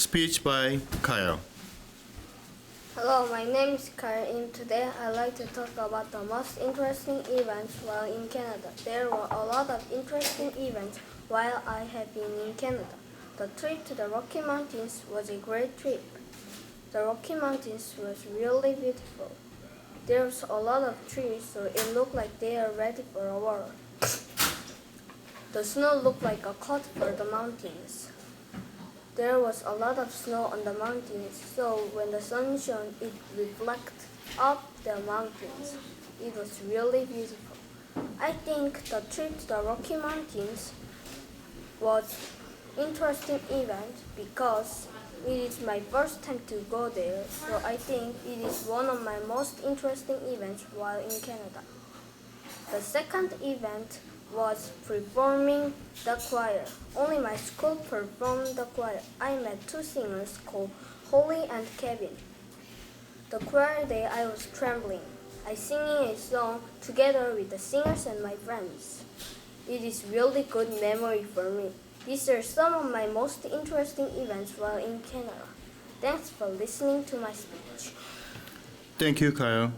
Speech by Kyle. Hello, my name is Kyle, and today I'd like to talk about the most interesting events while in Canada. There were a lot of interesting events while I have been in Canada. The trip to the Rocky Mountains was a great trip. The Rocky Mountains was really beautiful. There was a lot of trees, so it looked like they are ready for a war. The snow looked like a coat for the mountains. There was a lot of snow on the mountains, so when the sun shone, it reflected off the mountains. It was really beautiful. I think the trip to the Rocky Mountains was interesting event because it is my first time to go there, so I think it is one of my most interesting events while in Canada. The second event was performing the choir. Only my school performed the choir. I met two singers called Holly and Kevin. The choir day I was trembling. I singing a song together with the singers and my friends. It is really good memory for me. These are some of my most interesting events while in Canada. Thanks for listening to my speech. Thank you, Kyle.